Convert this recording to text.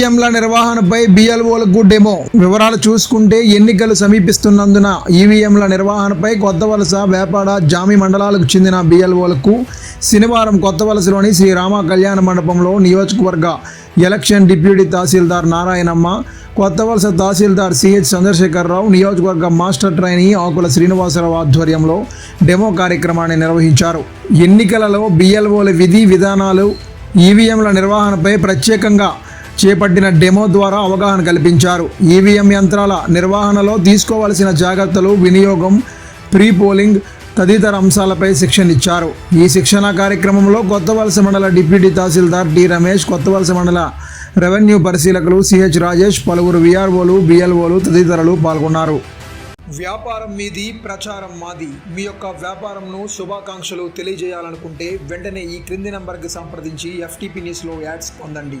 ఈవీఎంల నిర్వహణపై బిఎల్ఓలకు డెమో వివరాలు చూసుకుంటే ఎన్నికలు సమీపిస్తున్నందున ఈవీఎంల నిర్వహణపై కొత్త వలస వేపాడ జామి మండలాలకు చెందిన బిఎల్ఓలకు శనివారం కొత్త వలసలోని శ్రీ రామ కళ్యాణ మండపంలో నియోజకవర్గ ఎలక్షన్ డిప్యూటీ తహసీల్దార్ నారాయణమ్మ కొత్త వలస తహసీల్దార్ సిహెచ్ చంద్రశేఖరరావు నియోజకవర్గ మాస్టర్ ట్రైనీ ఆకుల శ్రీనివాసరావు ఆధ్వర్యంలో డెమో కార్యక్రమాన్ని నిర్వహించారు. ఎన్నికలలో బిఎల్ఓల విధి విధానాలు ఈవీఎంల నిర్వహణపై ప్రత్యేకంగా చేపట్టిన డెమో ద్వారా అవగాహన కల్పించారు. ఈవీఎం యంత్రాల నిర్వహణలో తీసుకోవలసిన జాగ్రత్తలు వినియోగం ప్రీ పోలింగ్ తదితర అంశాలపై శిక్షణ ఇచ్చారు. ఈ శిక్షణ కార్యక్రమంలో కొత్త వలస మండల డిప్యూటీ తహసీల్దార్ డి రమేష్ కొత్త వలస మండల రెవెన్యూ పరిశీలకులు సిహెచ్ రాజేష్ పలువురు విఆర్ఓలు బిఎల్ఓలు తదితరులు పాల్గొన్నారు. వ్యాపారం మీది ప్రచారం మాది. మీ యొక్క వ్యాపారంను శుభాకాంక్షలు తెలియజేయాలనుకుంటే వెంటనే ఈ క్రింది నంబర్కి సంప్రదించి ఎఫ్టీపీ న్యూస్లో యాడ్స్ పొందండి.